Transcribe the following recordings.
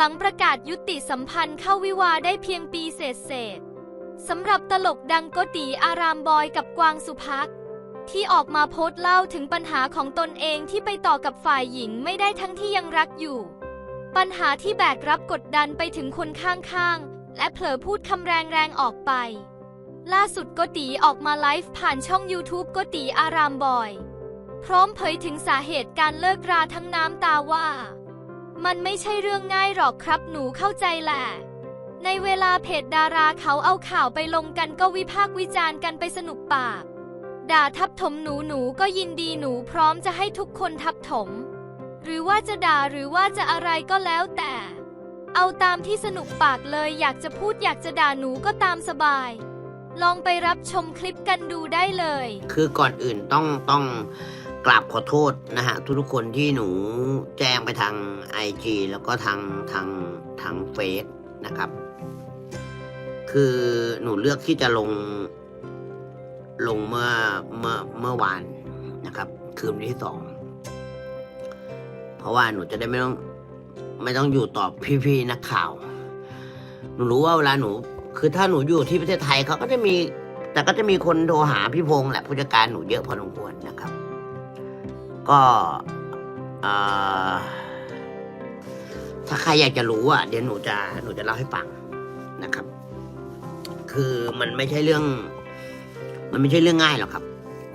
หลังประกาศยุติสัมพันธ์เข้าวิวาได้เพียงปีเศษเศษสำหรับตลกดังโกตีอารามบอยกับกวางสุภักที่ออกมาโพสต์เล่าถึงปัญหาของตนเองที่ไปต่อกับฝ่ายหญิงไม่ได้ทั้งที่ยังรักอยู่ ปัญหาที่แบกรับกดดันไปถึงคนข้างๆ และเผลอพูดคำแรงๆออกไป ล่าสุดโกตีออกมาไลฟ์ผ่านช่อง YouTube โกตีอารามบอย พร้อมเผยถึงสาเหตุการเลิกราทั้งน้ำตาว่า มันไม่ใช่เรื่องง่ายหรอกครับหนูเข้าใจแหละ ในเวลาเพจดาราเขาเอาข่าวไปลงกันก็วิพากษ์วิจารณ์กันไปสนุกปาก ด่าทับถมหนูหนูก็ยินดีหนูพร้อมจะให้ทุกคนทับถม หรือว่าจะด่าหรือว่าจะอะไรก็แล้วแต่ เอาตามที่สนุกปากเลยอยากจะพูดอยากจะด่าหนูก็ตามสบาย ลองไปรับชมคลิปกันดูได้เลย คือก่อนอื่นต้องต้อง กราบขอโทษนะฮะทุกคนที่หนูแจ้งไปทาง IG แล้วก็ทางทางทางเฟซนะครับ คือหนูเลือกที่จะลง ลงเมื่อเมื่อเมื่อวานนะครับ คืนวันที่สอง เพราะว่าหนูจะได้ไม่ต้อง ไม่ต้องอยู่ตอบพี่ๆนักข่าว หนูรู้ว่าเวลาหนู คือถ้าหนูอยู่ที่ประเทศไทยเขาก็จะมี แต่ก็จะมีคนโทรหาพี่พงษ์แหละผู้จัดการหนูเยอะพอสมควรนะครับ ก็ถ้าใครอยากจะรู้อะเดี๋ยวหนูจะหนูจะเล่าให้ฟังนะครับ คือมันไม่ใช่เรื่อง มันไม่ใช่เรื่องง่ายหรอกครับ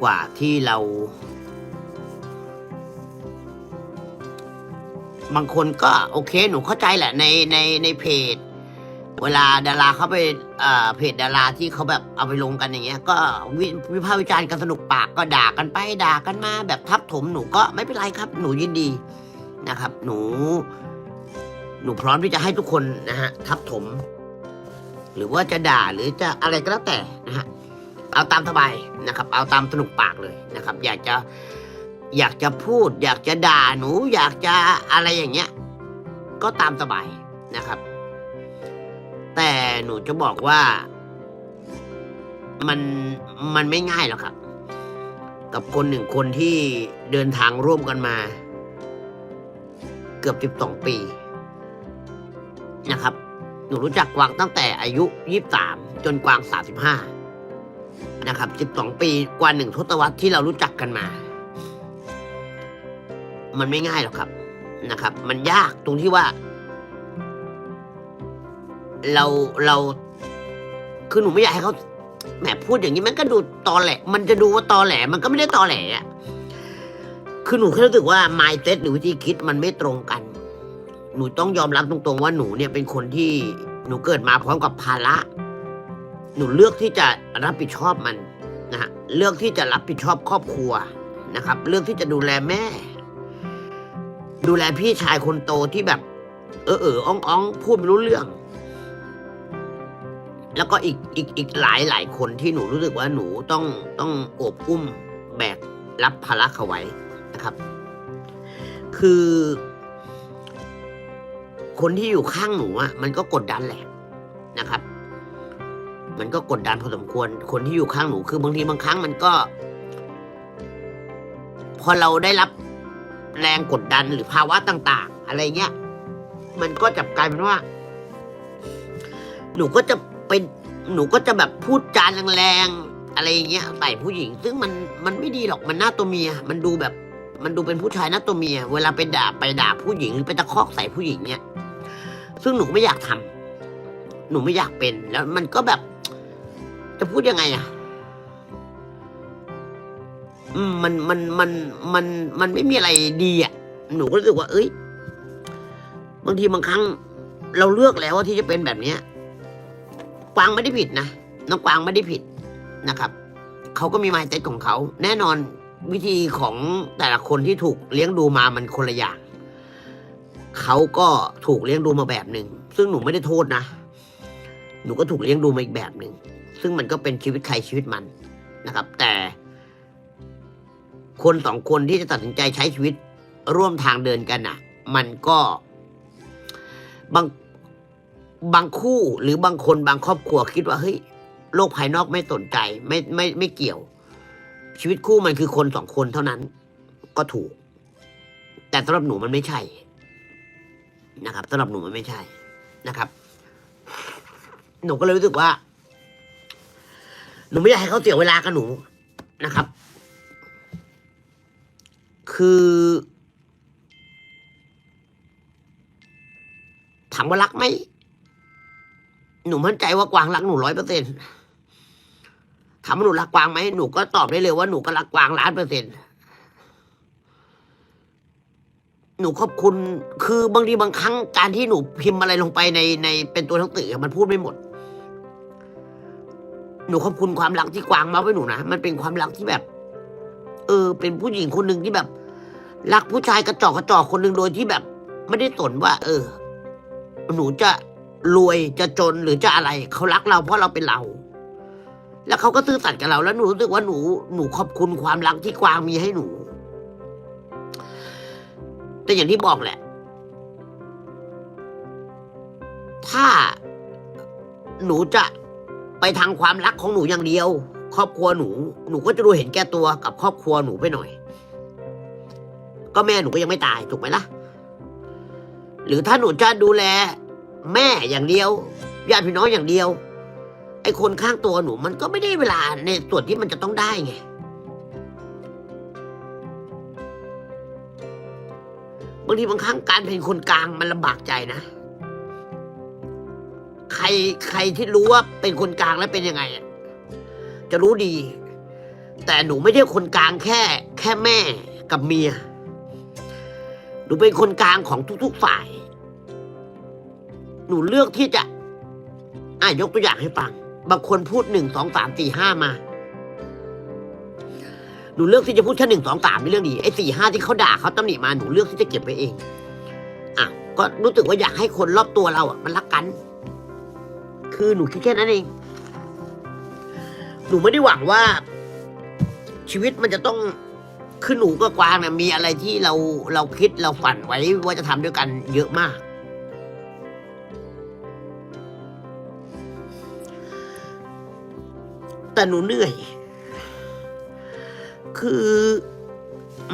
กว่าที่เรา บางคนก็โอเค หนูเข้าใจแหละในในในเพจ เวลาดาราเขาไปเอ่อเพจดาราที่เขาแบบเอาไปลงกันอย่างเงี้ย ก็วิวิพากษ์วิจารณ์กันสนุกปากก็ด่ากันไปด่ากันมาแบบทับถมหนูก็ไม่เป็นไรครับ หนูยินดีนะครับ หนู หนูพร้อมที่จะให้ทุกคนนะฮะทับถม หรือว่าจะด่าหรือจะอะไรก็แล้วแต่นะฮะเอาตามสบายนะครับ เอาตามสนุกปากเลยนะครับ อยากจะอยากจะพูด อยากจะด่าหนู อยากจะอะไรอย่างเงี้ย ก็ตามสบายนะครับ แต่หนูจะบอกว่า มันมันไม่ง่ายหรอกครับ กับคนหนึ่งคนที่เดินทางร่วมกันมา เกือบสิบสองปี นะครับ หนูรู้จักกวางตั้งแต่อายุยี่สามจนกวางสาสิบห้านะครับสิบสองปีกว่าหนึ่งทศวรรษที่เรารู้จักกันมา มันไม่ง่ายหรอกครับนะครับ มันยากตรงที่ว่า เราเราคือหนูไม่อยากให้เขาแหมพูดอย่างนี้มันก็ดูตอแหลมันจะดูว่าตอแหล มันก็ไม่ได้ตอแหลอะคือหนูแค่รู้สึกว่า mindset หรือวิธีคิดมันไม่ตรงกัน หนูต้องยอมรับตรงๆว่าหนูเนี่ยเป็นคนที่หนูเกิดมาพร้อมกับภาระ หนูเลือกที่จะรับผิดชอบมันนะฮะเลือกที่จะรับผิดชอบครอบครัวนะครับ เลือกที่จะดูแลแม่ ดูแลพี่ชายคนโตที่แบบ เออเอออ้องอ้องพูดไม่รู้เรื่อง แล้วก็อีกอีกอีกหลายหลายคนที่หนูรู้สึกว่าหนูต้องต้องโอบอุ้มแบกรับภาระเขาไว้นะครับ คือ คนที่อยู่ข้างหนูอะมันก็กดดันแหละนะครับ มันก็กดดันพอสมควร คนที่อยู่ข้างหนูคือบางทีบางครั้งมันก็ พอเราได้รับแรงกดดันหรือภาวะต่าง ๆ อะไรเงี้ย มันก็จะกลายเป็นว่า หนูก็จะ เป็นหนูก็จะแบบพูดจานแรงๆอะไรอย่างเงี้ยใส่ผู้หญิง ซึ่งมันมันไม่ดีหรอกมันหน้าตัวเมีย มันดูแบบ มันดูเป็นผู้ชายหน้าตัวเมีย เวลาไปด่าไปด่าผู้หญิงหรือไปตะคอกใส่ผู้หญิงเนี่ยซึ่งหนูไม่อยากทำหนูไม่อยากเป็น แล้วมันก็แบบ จะพูดยังไงอะอืมมันมันมันมันมันไม่มีอะไรดีอะหนูก็รู้สึกว่า เอ้ย บางทีบางครั้ง เราเลือกแล้วว่าที่จะเป็นแบบเนี้ย กวางไม่ได้ผิดนะน้องกวางไม่ได้ผิดนะครับเขาก็มีมายเต็ของเขาแน่นอนวิธีของแต่ละคนที่ถูกเลี้ยงดูมามันคนละอย่างเขาก็ถูกเลี้ยงดูมาแบบหนึ่งซึ่งหนูไม่ได้โทษนะ หนูก็ถูกเลี้ยงดูมาอีกแบบหนึ่งซึ่งมันก็เป็นชีวิตใครชีวิตมันนะครับ แต่ คนสองคนที่จะตัดสินใจใช้ชีวิตร่วมทางเดินกันอะ มันก็บาง บางคู่หรือบางคนบางครอบครัวคิดว่าเฮ้ยโลกภายนอกไม่สนใจไม่ไม่ไม่เกี่ยว ชีวิตคู่มันคือคนสองคนเท่านั้น ก็ถูก แต่สำหรับหนูมันไม่ใช่ นะครับสำหรับหนูมันไม่ใช่นะครับ หนูก็เลยรู้สึกว่า หนูไม่อยากให้เขาเสียเวลากับหนูนะครับ คือถามว่ารักไหม หนูมั่นใจว่ากวางรักหนูร้อยเปอร์เซ็นต์ถามว่าหนูรักกวางไหมหนูก็ตอบได้เลยว่าหนูก็รักกวางล้านเปอร์เซ็นต์หนูขอบคุณ คือบางทีบางครั้งการที่หนูพิมพ์อะไรลงไปในในเป็นตัวหนังสืออมันพูดไม่หมด หนูขอบคุณความรักที่กวางมาไว้หนูนะ มันเป็นความรักที่แบบ เออ เป็นผู้หญิงคนหนึ่งที่แบบ รักผู้ชายกระจอกกระจอกคนหนึ่งโดยที่แบบ ไม่ได้สนว่า เออ หนูจะ รวยจะจนหรือจะอะไรเขารักเราเพราะเราเป็นเรา แล้วเขาก็ซื่อสัตย์กับเราแล้วหนูรู้สึกว่าหนูหนูขอบคุณความรักที่กวางมีให้หนู แต่อย่างที่บอกแหละ ถ้าหนูจะไปทางความรักของหนูอย่างเดียว ครอบครัวหนู หนูก็จะดูเห็นแก่ตัวกับครอบครัวหนูไปหน่อย ก็แม่หนูก็ยังไม่ตายถูกไหมล่ะ หรือถ้าหนูจะดูแล แม่อย่างเดียวญาติพี่น้องอย่างเดียว ไอ้คนข้างตัวหนูมันก็ไม่ได้เวลาในส่วนที่มันจะต้องได้ไงบางทีบางครั้งการเป็นคนกลางมันลำบากใจนะ ใครใครที่รู้ว่าเป็นคนกลางแล้วเป็นยังไงจะรู้ดี แต่หนูไม่ใช่คนกลางแค่ แค่แม่กับเมีย หนูเป็นคนกลางของทุก ๆ ฝ่าย หนูเลือกที่จะ อะยกตัวอย่างให้ฟัง บางคนพูดหนึ่งสองสามสี่ห้ามา หนูเลือกที่จะพูดแค่หนึ่งสองสามในเรื่องดีไอ้สี่ห้าที่เขาด่าเขาตำหนิมาหนูเลือกที่จะเก็บไว้เอง อะ ก็รู้สึกว่าอยากให้คนรอบตัวเราอะมันรักกัน คือหนูคิดแค่นั้นเอง หนูไม่ได้หวังว่า ชีวิตมันจะต้องคือหนูกับกวางเนี่ยมีอะไรที่เราเราคิดเราฝันไว้ว่าจะทำด้วยกันเยอะมาก แต่หนูเหนื่อย คือ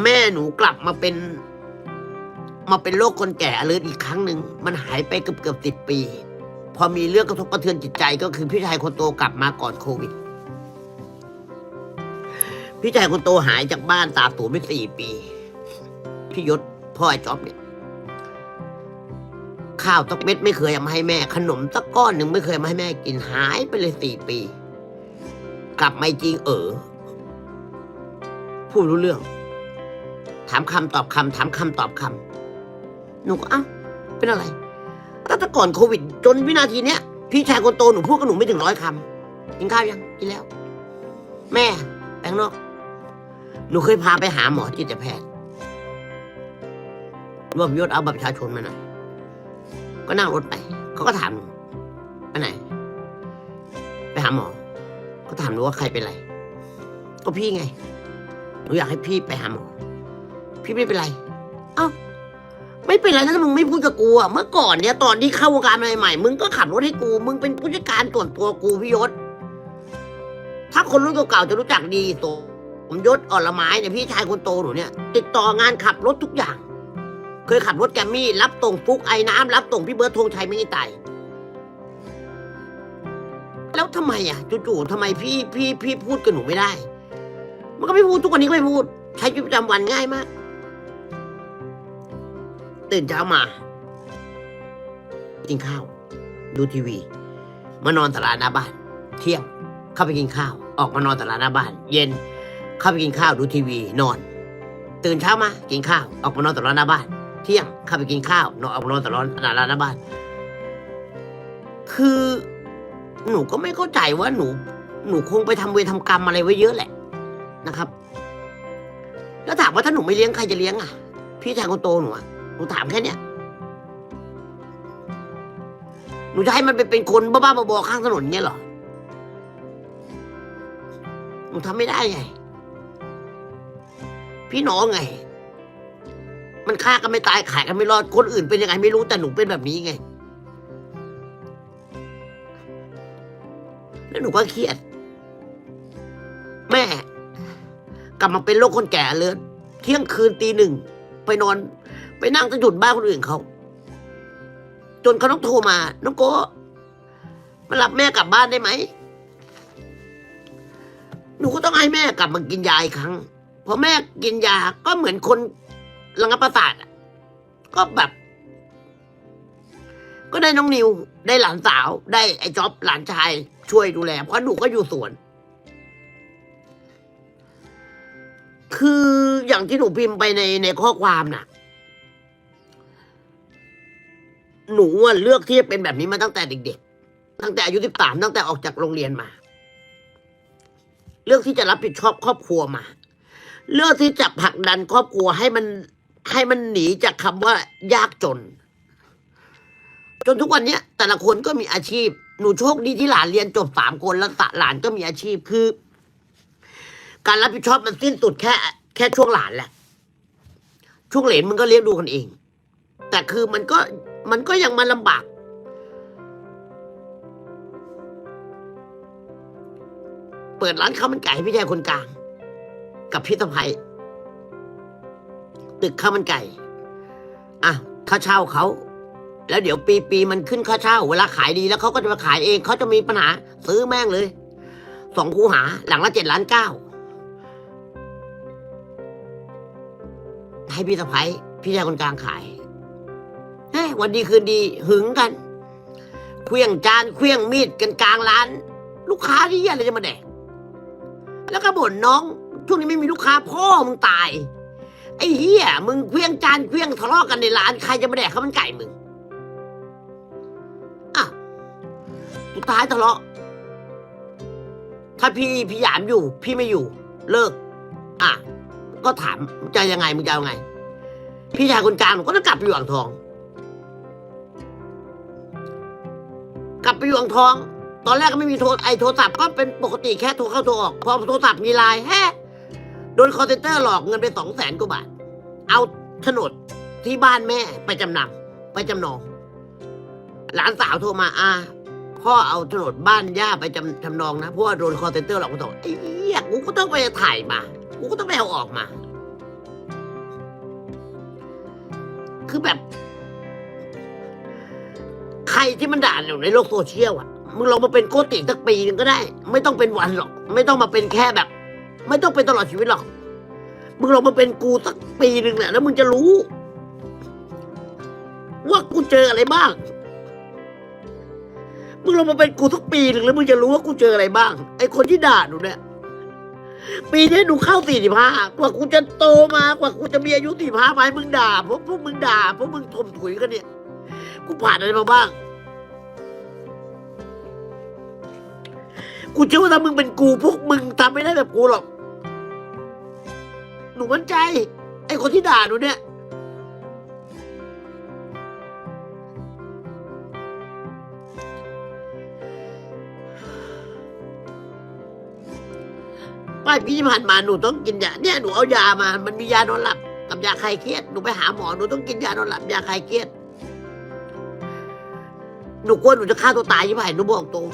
แม่หนูกลับมาเป็น มาเป็นโรคคนแก่อเลิร์อีกครั้งหนึ่ง มันหายไปเกือบเกือบสิบปี พอมีเรื่องกระทบกระเทือนจิตใจก็คือพี่ชายคนโตกลับมาก่อนโควิด พี่ชายคนโตหายจากบ้านตาตูไปสี่ปี พี่ยศพ่อไอ้จ๊อบเนี่ยข้าวสักเม็ดไม่เคยเอามาให้แม่ ขนมสักก้อนหนึ่งไม่เคยมาให้แม่กินหายไปเลยสี่ปี กลับมาจริงเออพูดรู้เรื่อง ถามคำตอบคำถามคำตอบคำหนูก็เอ้าเป็นอะไรตั้งแต่ก่อนโควิด จนวินาทีเนี้ยพี่ชายคนโตหนูพูดกับหนูไม่ถึงร้อยคำกินข้าวยังกินแล้ว แม่แปลงนอก หนูเคยพาไปหาหมอจิตแพทย์รวมยศเอาบัตรประชาชนมาหน่อยก็นั่งรถไป เขาก็ถามหนูไปไหน ไปหาหมอ ก็ถามหนูว่าใครเป็นไร ก็พี่ไงหนูอยากให้พี่ไปหาหมอ พี่ไม่เป็นไร เอ้า ไม่เป็นไรนะถ้ามึงไม่พูดกับกูอะเมื่อก่อนเนี่ยตอนที่เข้าวงการใหม่ๆมึงก็ขับรถให้กู มึงเป็นผู้จัดการส่วนตัวกูพี่ยศ ถ้าคนรุ่นเก่าๆจะรู้จักดีโตผมยศอ่อนละไม้เนี่ยพี่ชายคนโตหนูเนี่ย ติดต่องานขับรถทุกอย่าง เคยขับรถแกมมี่ รับส่งฟุกไอ้น้ำรับส่งพี่เบิร์ดธงชัยไม่กี่ไต แล้วทำไมอะจู่ๆทำไมพี่พี่พี่พูดกับหนูไม่ได้ มันก็ไม่พูดทุกวันนี้ก็ไม่พูด ใช้ชีวิตประจำวันง่ายมาก ตื่นเช้ามากินข้าว ดูทีวี มานอนตลาดหน้าบ้าน เที่ยงเข้าไปกินข้าว ออกมานอนตลาดหน้าบ้าน เย็นเข้าไปกินข้าวดูทีวีนอน ตื่นเช้ามากินข้าว ออกมานอนตลาดหน้าบ้าน เที่ยงเข้าไปกินข้าวนอนออกมานอนตลาดหน้าบ้าน คือ หนูก็ไม่เข้าใจว่าหนู หนูคงไปทำเวรทำกรรมอะไรไว้เยอะแหละนะครับ แล้วถามว่าถ้าหนูไม่เลี้ยงใครจะเลี้ยงอะ พี่ชายคนโตหนูอะหนูถามแค่เนี้ยหนูจะให้มันไปเป็นคนบ้าๆบอๆข้างถนนเงี้ยหรอหนูทำไม่ได้ไง พี่น้องไง มันฆ่ากันไม่ตายขายกันไม่รอดคนอื่นเป็นยังไงไม่รู้แต่หนูเป็นแบบนี้ไง หนูก็เครียด แม่ กลับมาเป็นโรคคนแก่เลยเที่ยงคืนตีหนึ่งไปนอน ไปนั่งตะจุดบ้านคนอื่นเขา จนเขาต้องโทรมา น้องโก้มารับแม่กลับบ้านได้ไหม หนูก็ต้องให้แม่กลับมากินยาอีกครั้งพอแม่กินยาก็เหมือนคนระงับประสาทก็แบบ ก็ได้น้องนิว ได้หลานสาว ได้ไอ้จ๊อบหลานชาย ช่วยดูแล เพราะหนูก็อยู่สวน คืออย่างที่หนูพิมพ์ไปในในข้อความน่ะ หนูเลือกที่จะเป็นแบบนี้มาตั้งแต่เด็กๆ ตั้งแต่อายุสิบสามตั้งแต่ออกจากโรงเรียนมา เลือกที่จะรับผิดชอบครอบครัวมา เลือกที่จะผลักดันครอบครัวให้มันให้มันหนีจากคำว่ายากจน จนทุกวันเนี้ยแต่ละคนก็มีอาชีพ หนูโชคดีที่หลานเรียนจบสามคนแล้วหลานก็มีอาชีพคือ การรับผิดชอบมันสิ้นสุดแค่ แค่ช่วงหลานแหละ ช่วงเหลนมันก็เลี้ยงดูกันเอง แต่คือมันก็มันก็ยังมาลำบาก เปิดร้านข้าวมันไก่ให้พี่ชายคนกลาง กับพี่สะพ้ยตึกข้าวมันไก่อะค่าเช่าเขา แล้วเดี๋ยวปีปีมันขึ้นค่าเช่า เวลาขายดีแล้วเขาก็จะมาขายเองเขาจะมีปัญหา ซื้อแม่งเลยสองคูหา หลังละเจ็ดล้านเก้าให้พี่สะพ้ยพี่ชายคนกลางขายเฮ้วันดีคืนดีหึงกันเคลี้ยงจานเคลี้ยงมีดกันกลางร้าน ลูกค้าที่เหี้ยอะไรจะมาแดกแล้วก็บ่นน้องช่วงนี้ไม่มีลูกค้าพ่อมึงตาย ไอ้เหี้ยมึงเคลี้ยงจานเคลี้ยงทะเลาะกันในร้านใครจะมาแดกข้าวมันไก่มึง ท้ายทะเลาะ ถ้าพี่พี่หยามอยู่ พี่ไม่อยู่ เลิก อะ ก็ถามจะยังไงมึงจะเอาไง พี่ชายคนกลางก็ต้องกลับไปอยู่อ่างทอง กลับไปอยู่อ่างทอง ตอนแรกก็ไม่มีโทรไอโทรศัพท์ก็เป็นปกติแค่โทรเข้าโทรออก พอโทรศัพท์มีไลน์แฮะโดนคอร์เซนเตอร์หลอกเงินไปสองแสนกว่าบาท เอาโฉนดที่บ้านแม่ไปจำนำไปจำนอง หลานสาวโทรมาอ่า พ่อเอาโฉนดบ้านย่าไปจำจำนองนะเพราะว่าโดนคอเซนเตอร์หลอกมาสองไอ้เหี้ยกูก็ต้องไปถ่ายมากูก็ต้องไปเอาออกมา คือแบบ ใครที่มันด่าอยู่ในโลกโซเชียลอะมึงลองมาเป็นโกติสักปีนึงก็ได้ ไม่ต้องเป็นวันหรอก ไม่ต้องมาเป็นแค่แบบ ไม่ต้องเป็นตลอดชีวิตหรอกมึงลองมาเป็นกูสักปีหนึ่งแหละแล้วมึงจะรู้ ว่ากูเจออะไรบ้าง มึงลงมาเป็นกูสักปีหนึ่งแล้วมึงจะรู้ว่ากูเจออะไรบ้าง ไอคนที่ด่าหนูเนี่ย ปีนี้หนูเข้าสี่สิบห้ากว่ากูจะโตมากว่ากูจะมีอายุสี่สิบห้าไหมมึงด่าเพราะพวกมึงด่าเพราะมึงถมถุยกันเนี่ย กูผ่านอะไรมาบ้าง กูเชื่อว่าถ้ามึงเป็นกูพวกมึงทำไม่ได้แบบกูหรอก หนูมั่นใจ ไอ้คนที่ด่าหนูเนี่ย ปลายปีที่ผ่านมาหนูต้องกินยาเนี่ยหนูเอายามา มันมียานอนหลับกับยาคลายเครียดหนูไปหาหมอหนูต้องกินยานอนหลับยาคลายเครียดหนูกลัวหนูจะฆ่าตัวตายยี่ไผ่หนูบอกตรง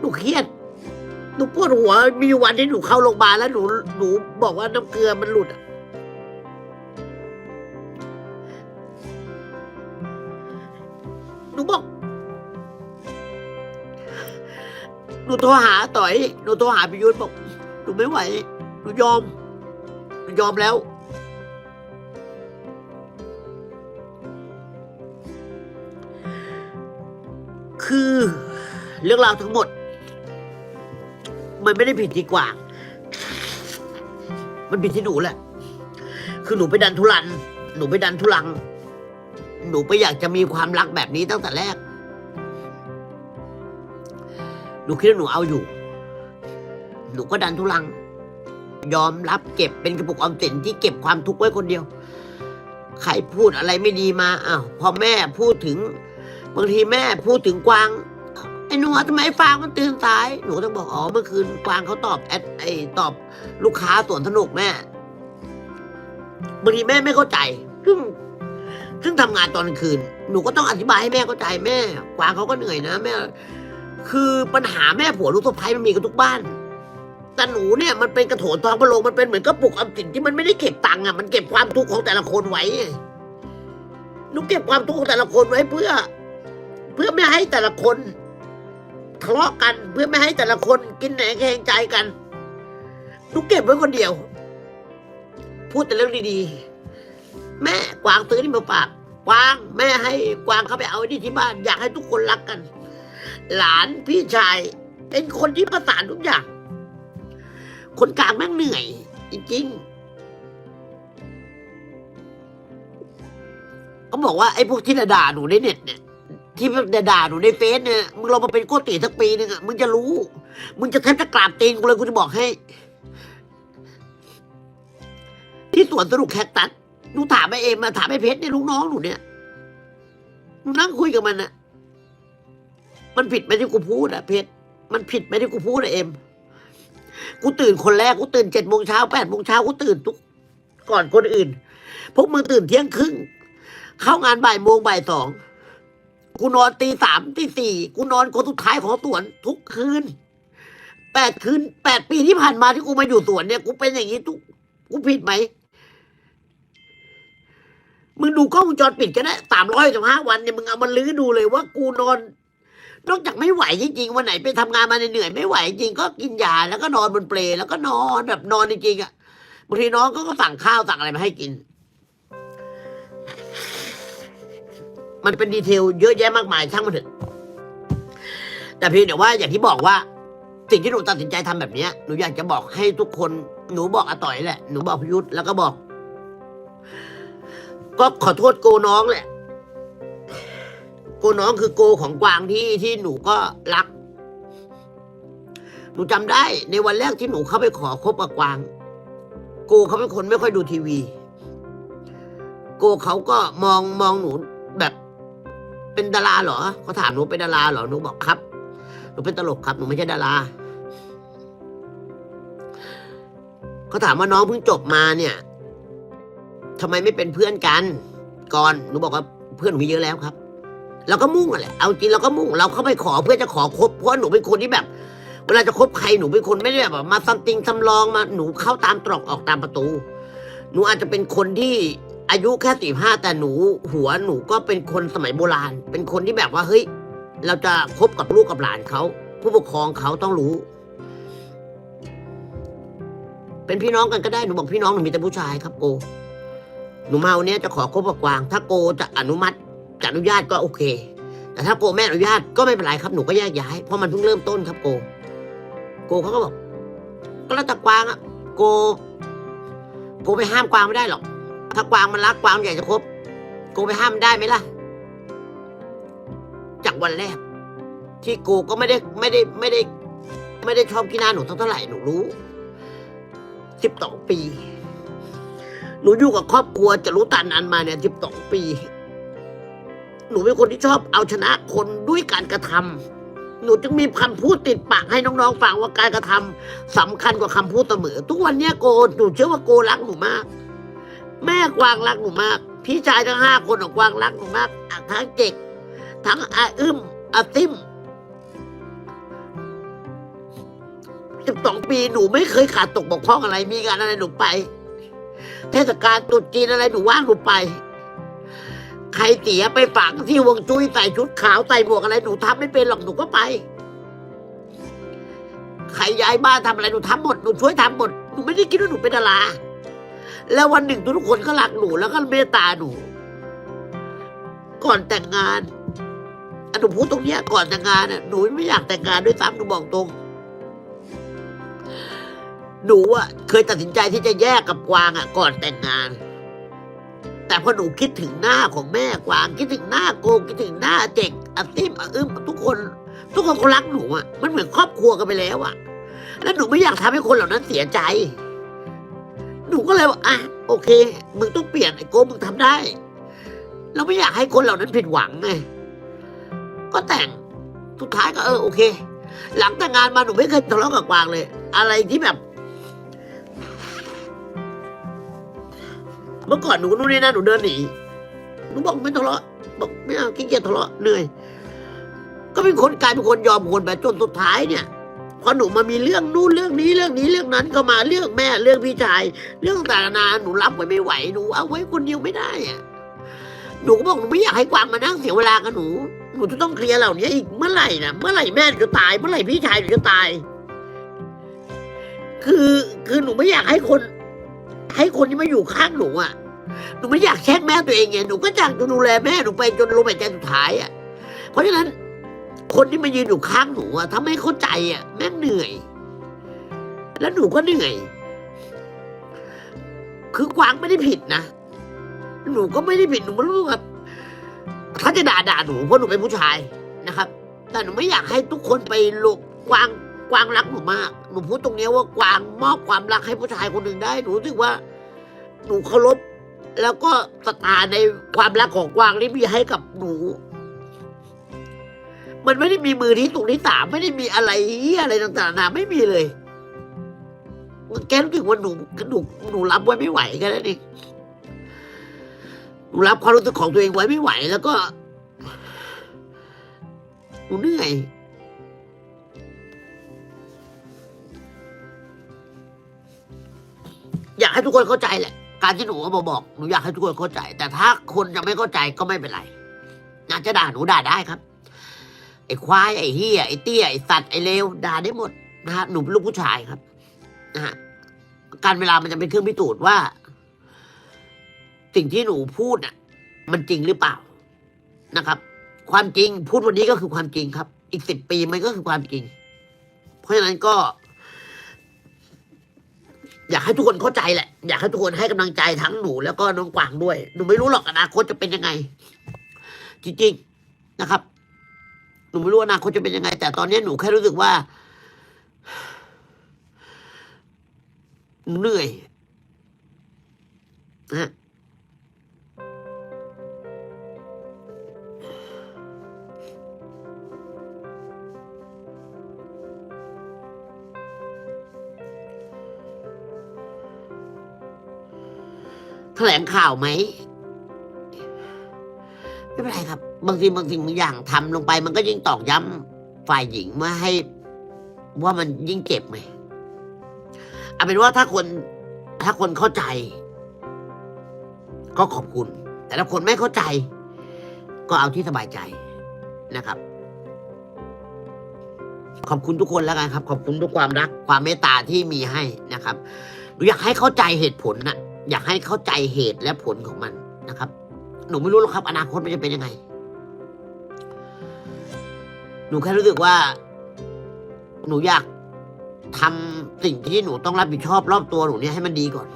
หนูเครียดหนูปวดหัวมีวันที่หนูเข้าโรงพยาบาลแล้วหนูหนูบอกว่าน้ำเกลือมันหลุดอะ โทรหาต่อยหนูโทรหาพิยุทธบอกหนูไม่ไหวหนูยอมหนูยอมแล้ว คือเรื่องราวทั้งหมด มันไม่ได้ผิดที่กว่า มันผิดที่หนูแหละ คือหนูไปดันทุรัน หนูไปดันทุลัง หนูไปอยากจะมีความรักแบบนี้ตั้งแต่แรก หนูคิดว่าหนูเอาอยู่ หนูก็ดันทุลัง ยอมรับเก็บเป็นกระปุกออมสินที่เก็บความทุกข์ไว้คนเดียว ใครพูดอะไรไม่ดีมาอ้าวพอแม่พูดถึง บางทีแม่พูดถึงกวางไอ้หนูทำไมฟางมันตื่นสาย หนูต้องบอกอ๋อเมื่อคืนกวางเขาตอบแอดไอ้ตอบลูกค้าสวนสนุกแม่บางทีแม่ไม่เข้าใจซึ่งซึ่งทำงานตอนกลางคืน หนูก็ต้องอธิบายให้แม่เข้าใจแม่ กวางเขาก็เหนื่อยนะแม่ คือปัญหาแม่ผัวลูกสะใภ้มันมีกันทุกบ้าน แต่หนูเนี่ยมันเป็นกระโถนทองพะโลงมันเป็นเหมือนกระปุกออมสินที่มันไม่ได้เก็บตังค์อะมันเก็บความทุกข์ของแต่ละคนไว้หนูเก็บความทุกข์ของแต่ละคนไว้เพื่อ เพื่อไม่ให้แต่ละคนทะเลาะกันเพื่อไม่ให้แต่ละคนกินแหนงแข่งใจกันหนูเก็บไว้คนเดียว พูดแต่เรื่องดีๆ แม่กวางซื้อนี่มาฝากกวางแม่ให้กวางเขาไปเอาไอ้นี่ที่บ้าน อยากให้ทุกคนรักกัน หลานพี่ชาย เป็นคนที่ประสานทุกอย่าง คนกลางแม่งเหนื่อย จริงๆเขาบอกว่าไอ้พวกที่ด่าหนูในเน็ตเนี่ยที่ด่าหนูในเฟซเนี่ยมึงลองมาเป็นโกติสักปีหนึ่งอะมึงจะรู้ มึงจะแทบจะกราบตีนกูเลยกูจะบอกให้ ที่สวนสนุกแคคตัสหนูถามไอเอ็มมาถามไอเพชรเนี่ยลูกน้องหนูเนี่ยหนูนั่งคุยกับมันอะ มันผิดไหมที่กูพูดอะเพชรมันผิดไหมที่กูพูดอะเอ็ม กูตื่นคนแรกกูตื่นเจ็ดโมงเช้าแปดโมงเช้ากูตื่นทุกก่อนคนอื่น พวกมึงตื่นเที่ยงครึ่ง เข้างานบ่ายโมงบ่ายสอง กูนอนตีสามตีสี่กูนอนคนสุดท้ายของสวนทุกคืนแปดคืนแปดปีที่ผ่านมาที่กูมาอยู่สวนเนี่ย กูเป็นอย่างนี้ทุก กูผิดไหม มึงดูกล้องวงจรปิดก็ได้สามร้อยสิบห้าวันเนี่ยมึงเอามาลื้อดูเลยว่ากูนอน นอกจากไม่ไหวจริงๆวันไหนไปทำงานมาเหนื่อยไม่ไหวจริงก็กินยาแล้วก็นอนบนเปลแล้วก็นอนแบบนอนจริงๆอะบางทีน้องก็สั่งข้าวสั่งอะไรมาให้กิน มันเป็นดีเทลเยอะแยะมากมายช่างมันเถอะแต่พียงแต่ว่าอย่างที่บอกว่าสิ่งที่หนูตัดสินใจทำแบบเนี้ยหนูอยากจะบอกให้ทุกคน หนูบอกอาต่อยแหละ หนูบอกพยุทธแล้วก็บอก ก็ขอโทษโกน้องแหละ กน้องคือโกของกวางที่ที่หนูก็รัก หนูจำได้ในวันแรกที่หนูเข้าไปขอคบกับกวาง โกเขาเป็นคนไม่ค่อยดูทีวี โกเขาก็มองมองหนูแบบ เป็นดาราเหรอเขาถามหนูเป็นดาราเหรอหนูบอกครับ หนูเป็นตลกครับหนูไม่ใช่ดาราเขาถามว่าน้องเพิ่งจบมาเนี่ยทำไมไม่เป็นเพื่อนกัน ก่อนหนูบอกว่าเพื่อนหนูมีเยอะแล้วครับ เราก็มุ่งอะแหละเอาจริงเราก็มุ่งเราเข้าไปขอเพื่อจะขอคบเพราะหนูเป็นคนที่แบบ เวลาจะคบใครหนูเป็นคนไม่ได้แบบมาซัมติงทำลองมาหนูเข้าตามตรอกออกตามประตู หนูอาจจะเป็นคนที่อายุแค่สี่ห้าแต่หนูหัวหนูก็เป็นคนสมัยโบราณ เป็นคนที่แบบว่าเฮ้ยเราจะคบกับลูกกับหลานเขาผู้ปกครองเขาต้องรู้ เป็นพี่น้องกันก็ได้หนูบอกพี่น้องหนูมีแต่ผู้ชายครับโกหนูมาวันนี้จะขอคบกับกวาง ถ้าโกจะอนุมัติ จะอนุญาตก็โอเค แต่ถ้าโกไม่อนุญาตก็ไม่เป็นไรครับหนูก็แยกย้ายเพราะมันเพิ่งเริ่มต้นครับโก โกเขาก็บอกก็แล้วแต่กวางอะโก โกไปห้ามกวางไม่ได้หรอก ถ้ากวางมันรักกวางอยากจะครบโกไปห้ามได้ไหมล่ะ จากวันแรก ที่โกก็ไม่ได้ไม่ได้ไม่ได้ ไม่ได้ชอบกีฬาหนูเท่าไหร่หนูรู้สิบสองปี หนูอยู่กับครอบครัวจะรู้ตันอันมาเนี่ยสิบสองปี หนูเป็นคนที่ชอบเอาชนะคนด้วยการกระทำหนูจึงมีคำพูดติดปากให้น้องๆฟังว่าการกระทำสำคัญกว่าคำพูดเสมอ ทุกวันเนี้ยโกหนูเชื่อว่าโกรักหนูมาก แม่กวางรักหนูมาก พี่ชายทั้งห้าคนของกวางรักหนูมากทั้งเจ็กทั้งอาอึมอาติมสิบสองปีหนูไม่เคยขาดตกบกพร่องอะไรมีงานอะไรหนูไป เทศกาลตรุษจีนอะไรหนูว่างหนูไป ใครเสียไปฝังที่วงจุ้ยใส่ชุดขาวใส่หมวกอะไรหนูทำไม่เป็นหรอกหนูก็ไป ใครย้ายบ้านทำอะไรหนูทำหมดหนูช่วยทำหมดหนูไม่ได้คิดว่าหนูเป็นดาราแล้ววันหนึ่งทุกคนก็รักหนูแล้วก็เมตตาหนู ก่อนแต่งงานอะหนูพูดตรงเนี้ยก่อนแต่งงานน่ะหนูไม่อยากแต่งงานด้วยซ้ำหนูบอกตรง หนูอะเคยตัดสินใจที่จะแยกกับกวางอะก่อนแต่งงาน แต่พอหนูคิดถึงหน้าของแม่กวางคิดถึงหน้าโกงคิดถึงหน้าเจ็กอาติมอาอึมทุกคน ทุกคนเขารักหนูอะมันเหมือนครอบครัวกันไปแล้วอะแล้วหนูไม่อยากทำให้คนเหล่านั้นเสียใจ หนูก็เลยว่าอะโอเค มึงต้องเปลี่ยนไอ้โกมึงทำได้ เราไม่อยากให้คนเหล่านั้นผิดหวังไงก็แต่งสุดท้ายก็เออโอเค หลังแต่งงานมาหนูไม่เคยทะเลาะกับกวางเลย อะไรที่แบบ เมื่อก่อนหนูนู่นนี่นั่นหนูเดินหนีหนูบอกไม่ทะเลาะบอกไม่เอาขี้เกียจทะเลาะเหนื่อย ก็เป็นคนกลายเป็นคนยอมคนแบบจนสุดท้ายเนี่ยพอหนูมามีเรื่องนู่นเรื่องนี้เรื่องนี้เรื่องนั้นก็มาเรื่องแม่เรื่องพี่ชาย เรื่องต่างนานหนูรับไว้ไม่ไหวหนูเอาไว้คนเดียวไม่ได้อะหนูก็บอกหนูไม่อยากให้กวางมานั่งเสียเวลากับหนูหนูจะต้องเคลียร์เหล่านี้อีกเมื่อไหร่นะเมื่อไหร่แม่จะตาย เมื่อไหร่พี่ชายหนูจะตาย คือคือหนูไม่อยากให้คน ให้คนที่มาอยู่ข้างหนูอะหนูไม่อยากแช่งแม่ตัวเองไงหนูก็อยากจะดูแลแม่หนูไปจนลมหายใจสุดท้ายอะเพราะฉะนั้น คนที่มายืนอยู่ข้างหนูอะถ้าไม่เข้าใจอะแม่เหนื่อย แล้วหนูก็เหนื่อย คือกวางไม่ได้ผิดนะหนูก็ไม่ได้ผิดหนูไม่รู้ว่าถ้าจะด่าด่าหนูเพราะหนูเป็นผู้ชายนะครับ แต่หนูไม่อยากให้ทุกคนไปลุกกวาง กวางรักหนูมาก หนูพูดตรงนี้ว่ากวางมอบความรักให้ผู้ชายคนหนึ่งได้ หนูรู้สึกว่า หนูเคารพแล้วก็ศรัทธาในความรักของกวางที่มีให้กับหนู มันไม่ได้มีมือที่ตรงที่สามไม่ได้มีอะไรอะไรต่างๆนาไม่มีเลยแกรู้สึกว่าหนูหนูหนูรับไว้ไม่ไหวแค่นั้นเองหนูรับความรู้สึกของตัวเองไว้ไม่ไหว แล้วก็หนูเหนื่อย อยากให้ทุกคนเข้าใจแหละ การที่หนูมาบอกหนูอยากให้ทุกคนเข้าใจ แต่ถ้าคนยังไม่เข้าใจก็ไม่เป็นไรนะจะด่าหนูด่าได้ครับ ไอ้ควายไอ้เฮียไอ้เตี้ยไอ้สัตว์ไอ้เลวด่าได้หมดนะฮะหนูเป็นลูกผู้ชายครับนะฮะการเวลามันจะเป็นเครื่องพิสูจน์ว่า สิ่งที่หนูพูดน่ะ มันจริงหรือเปล่านะครับ ความจริงพูดวันนี้ก็คือความจริงครับ อีกสิบปีมันก็คือความจริง เพราะฉะนั้นก็ อยากให้ทุกคนเข้าใจแหละ อยากให้ทุกคนให้กำลังใจทั้งหนูแล้วก็น้องกวางด้วย หนูไม่รู้หรอกอนาคตจะเป็นยังไง จริงๆนะครับ หนูไม่รู้อนาคตจะเป็นยังไง แต่ตอนนี้หนูแค่รู้สึกว่าเหนื่อยนะ แถลงข่าวไหมไม่เป็นไรครับ บางทีบางสิ่งบางอย่างทำลงไป มันก็ยิ่งตอกย้ำฝ่ายหญิงมาให้ ว่ามันยิ่งเจ็บไหมเอาเป็นว่าถ้าคน ถ้าคนเข้าใจ ก็ขอบคุณ แต่ถ้าคนไม่เข้าใจ ก็เอาที่สบายใจนะครับ ขอบคุณทุกคนแล้วกันครับ ขอบคุณทุกความรัก ความเมตตาที่มีให้นะครับอยากให้เข้าใจเหตุผลนะ อยากให้เข้าใจเหตุและผลของมันนะครับ หนูไม่รู้หรอกครับ อนาคตมันจะเป็นยังไง หนูแค่รู้สึกว่า หนูอยากทำสิ่งที่หนูต้องรับผิดชอบรอบตัวหนูเนี่ยให้มันดีก่อน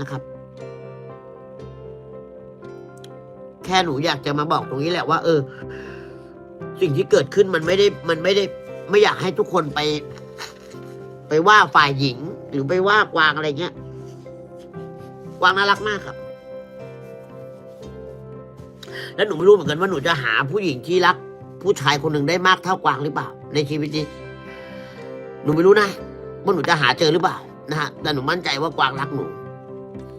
นะครับ แค่หนูอยากจะมาบอกตรงนี้แหละว่า เออ สิ่งที่เกิดขึ้นมันไม่ได้ มันไม่ได้ ไม่อยากให้ทุกคนไป ไปว่าฝ่ายหญิง หรือไปว่ากวางอะไรเงี้ย วางน่ารักมากครับ แล้วหนูไม่รู้เหมือนกันว่าหนูจะหาผู้หญิงที่รัก ผู้ชายคนหนึ่งได้มากเท่ากวางหรือเปล่า ในชีวิตนี้ หนูไม่รู้นะว่าหนูจะหาเจอหรือเปล่านะฮะแต่หนูมั่นใจว่ากวางรักหนู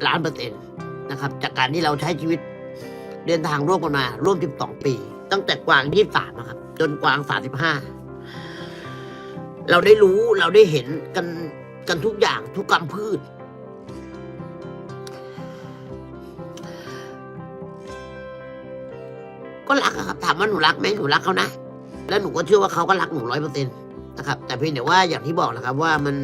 ล้านเปอร์เซ็นต์นะครับ จากการที่เราใช้ชีวิตเดินทางร่วมกันมา ร่วม 12 ปี ตั้งแต่กวางยี่สามครับ จนกวาง 35 เราได้รู้เราได้เห็นกันกันทุกอย่างทุกกรรมพืช ก็รักครับ ถามว่าหนูรักไหมหนูรักเขานะ แล้วหนูก็เชื่อว่าเขาก็รักหนูร้อยเปอร์เซ็นต์นะครับ แต่เพียงแต่ว่าอย่างที่บอกนะครับว่ามัน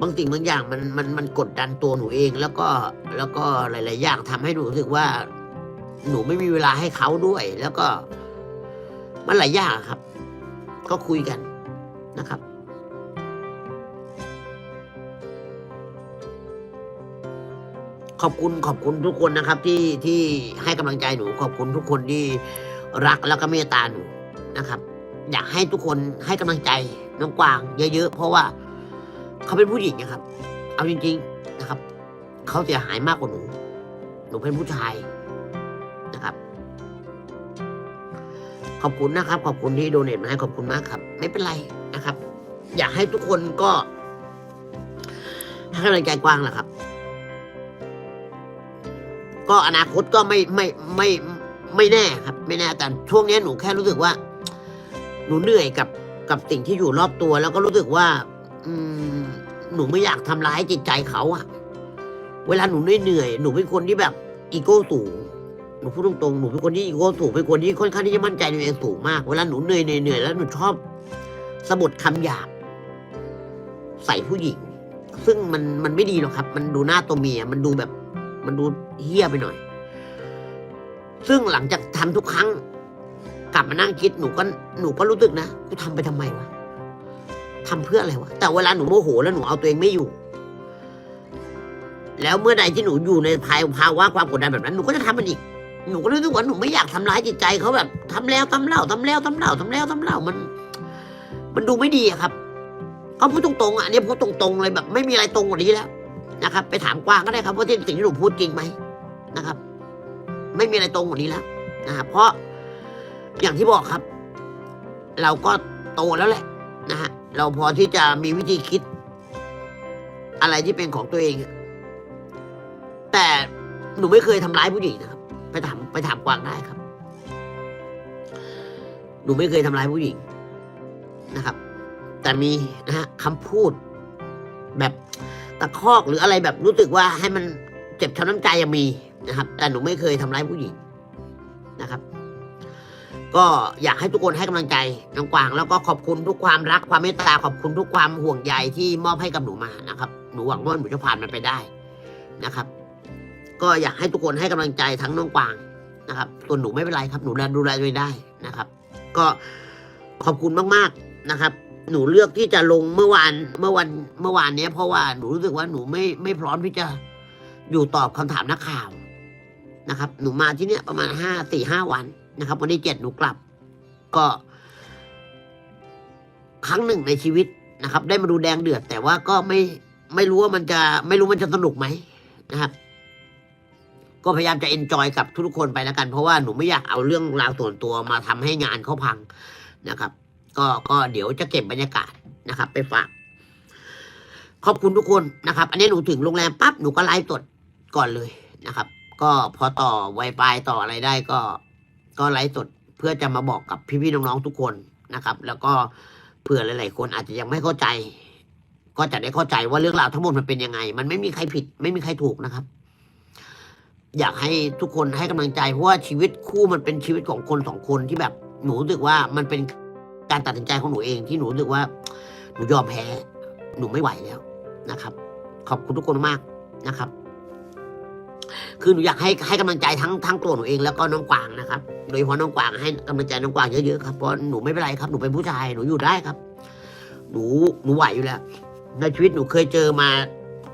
บางสิ่งบางอย่างมันมันมันกดดันตัวหนูเอง แล้วก็แล้วก็หลาย ๆ อย่างทำให้หนูรู้สึกว่า หนูไม่มีเวลาให้เขาด้วย แล้วก็ มันหลายอย่างครับ ก็คุยกันนะครับ ขอบคุณขอบคุณทุกคนนะครับที่ที่ให้กำลังใจหนู ขอบคุณทุกคนที่รักแล้วก็เมตตาหนูนะครับ อยากให้ทุกคนให้กำลังใจน้องกวาง เยอะ ๆ เพราะว่าเขาเป็นผู้หญิงนะครับ เอาจริง ๆนะครับเขาเสียหายมากกว่าหนู หนูเป็นผู้ชายนะครับ ขอบคุณนะครับ ขอบคุณที่โดเนทมาให้ขอบคุณมากครับ ไม่เป็นไรนะครับ อยากให้ทุกคนก็ให้กำลังใจกวางแหละครับ ก็อนาคตก็ไม่ไม่ไม่ไม่แน่ครับ ไม่แน่แต่ช่วงนี้หนูแค่รู้สึกว่า หนูเหนื่อยกับกับสิ่งที่อยู่รอบตัว แล้วก็รู้สึกว่า อืมหนูไม่อยากทำร้ายจิตใจเขาอะเวลาหนูเหนื่อยหนูเป็นคนที่แบบอีโก้สูงหนูพูดตรงๆ หนูเป็นคนที่อีโก้สูงเป็นคนที่ค่อนข้างที่จะมั่นใจในตัวเองสูงมาก เวลาหนูเหนื่อยเหนื่อยแล้วหนูชอบสะบดคำหยาบใส่ผู้หญิง ซึ่งมันมันไม่ดีหรอกครับ มันดูหน้าตัวเมีย มันดูแบบ มันดูเฮี้ยไปหน่อย ซึ่งหลังจากทำทุกครั้ง กลับมานั่งคิดหนูก็หนูก็รู้สึกนะกูทำไปทำไมวะทำเพื่ออะไรวะแต่เวลาหนูโมโหแล้วหนูเอาตัวเองไม่อยู่ แล้วเมื่อใดที่หนูอยู่ในภายภาวะความกดดันแบบนั้นหนูก็จะทำมันอีกหนูก็รู้สึกว่าหนูไม่อยากทำร้ายจิตใจเขาแบบทำแล้วทำเล่าทำแล้วทำเล่าทำแล้วทำเล่ามัน มันดูไม่ดีอะครับก็พูดตรงๆอะอันนี้พูดตรงๆเลยแบบ ไม่มีอะไรตรงกว่านี้แล้ว นะครับ ไปถามกวางก็ได้ครับว่าที่สิ่งที่หนูพูดจริงไหมนะครับ ไม่มีอะไรตรงกว่านี้แล้วนะครับเพราะอย่างที่บอกครับ เราก็โตแล้วแหละนะฮะเราพอที่จะมีวิธีคิด อะไรที่เป็นของตัวเอง แต่หนูไม่เคยทำร้ายผู้หญิงนะครับ ไปถามไปถามกวางได้ครับ หนูไม่เคยทำร้ายผู้หญิงนะครับ แต่มีนะฮะคำพูดแบบ ตะคอกหรืออะไรแบบรู้สึกว่าให้มันเจ็บช้ำน้ำใจยังมีนะครับ แต่หนูไม่เคยทำร้ายผู้หญิงนะครับ ก็อยากให้ทุกคนให้กำลังใจน้องกวาง แล้วก็ขอบคุณทุกความรักความเมตตาขอบคุณทุกความห่วงใยที่มอบให้กับหนูมานะครับ หนูหวังว่าหนูจะผ่านมันไปได้นะครับ ก็อยากให้ทุกคนให้กำลังใจทั้งน้องกวางนะครับส่วหนูไม่เป็นไรครับหนูดูแลตัวเองได้นะครับ ก็ขอบคุณมากๆนะครับ หนูเลือกที่จะลงเมื่อวานเมื่อวันเมื่อวานเนี้ยเพราะว่าหนูรู้สึกว่าหนูไม่ไม่พร้อมที่จะอยู่ตอบคำถามนักข่าวนะครับ หนูมาที่เนี้ยประมาณห้าสี่ห้าวันนะครับ วันที่เจ็ดหนูกลับ ก็ ครั้งหนึ่งในชีวิตนะครับ ได้มาดูแดงเดือด แต่ว่าก็ไม่ไม่รู้ว่ามันจะ ไม่รู้มันจะสนุกไหมนะครับ ก็พยายามจะเอนจอยกับทุกคนไปแล้วกัน เพราะว่าหนูไม่อยากเอาเรื่องราวส่วนตัวมาทำให้งานเขาพังนะครับ ก็ก็เดี๋ยวจะเก็บบรรยากาศนะครับ ไปฝาก ขอบคุณทุกคนนะครับ อันนี้หนูถึงโรงแรมปั๊บหนูก็ไลฟ์สดก่อนเลยนะครับ ก็พอต่อ Wi-Fi ต่ออะไรได้ก็ ก็ไลฟ์สดเพื่อจะมาบอกกับพี่ๆน้องๆทุกคนนะครับ แล้วก็เผื่อหลาย ๆ คนอาจจะยังไม่เข้าใจ ก็จะได้เข้าใจว่าเรื่องราวทั้งหมดมันเป็นยังไง มันไม่มีใครผิด ไม่มีใครถูกนะครับ อยากให้ทุกคนให้กำลังใจเพราะว่าชีวิตคู่มันเป็นชีวิตของคนสองคนที่แบบหนูรู้สึกว่ามันเป็น การตัดสินใจของหนูเองที่หนูรู้สึกว่า หนูยอมแพ้ หนูไม่ไหวแล้วนะครับ ขอบคุณทุกคนมากนะครับ คือหนูอยากให้ให้กำลังใจทั้งทั้งตัวหนูเองแล้วก็น้องกวางนะครับ โดยเฉพาะน้องกวางให้กำลังใจน้องกวางเยอะๆครับเพราะหนูไม่เป็นไรครับหนูเป็นผู้ชายหนูอยู่ได้ครับ หนูหนูไหวอยู่แล้ว ในชีวิตหนูเคยเจอมา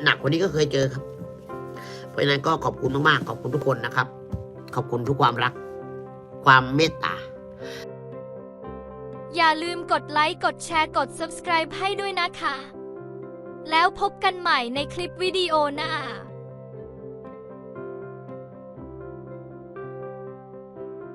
หนักกว่านี้ก็เคยเจอครับ เพราะฉะนั้นก็ขอบคุณมากๆขอบคุณทุกคนนะครับ ขอบคุณทุกความรัก ความเมตตา อย่าลืมกดไลค์กดแชร์กด subscribe ให้ด้วยนะคะ แล้วพบกันใหม่ในคลิปวิดีโอหน้า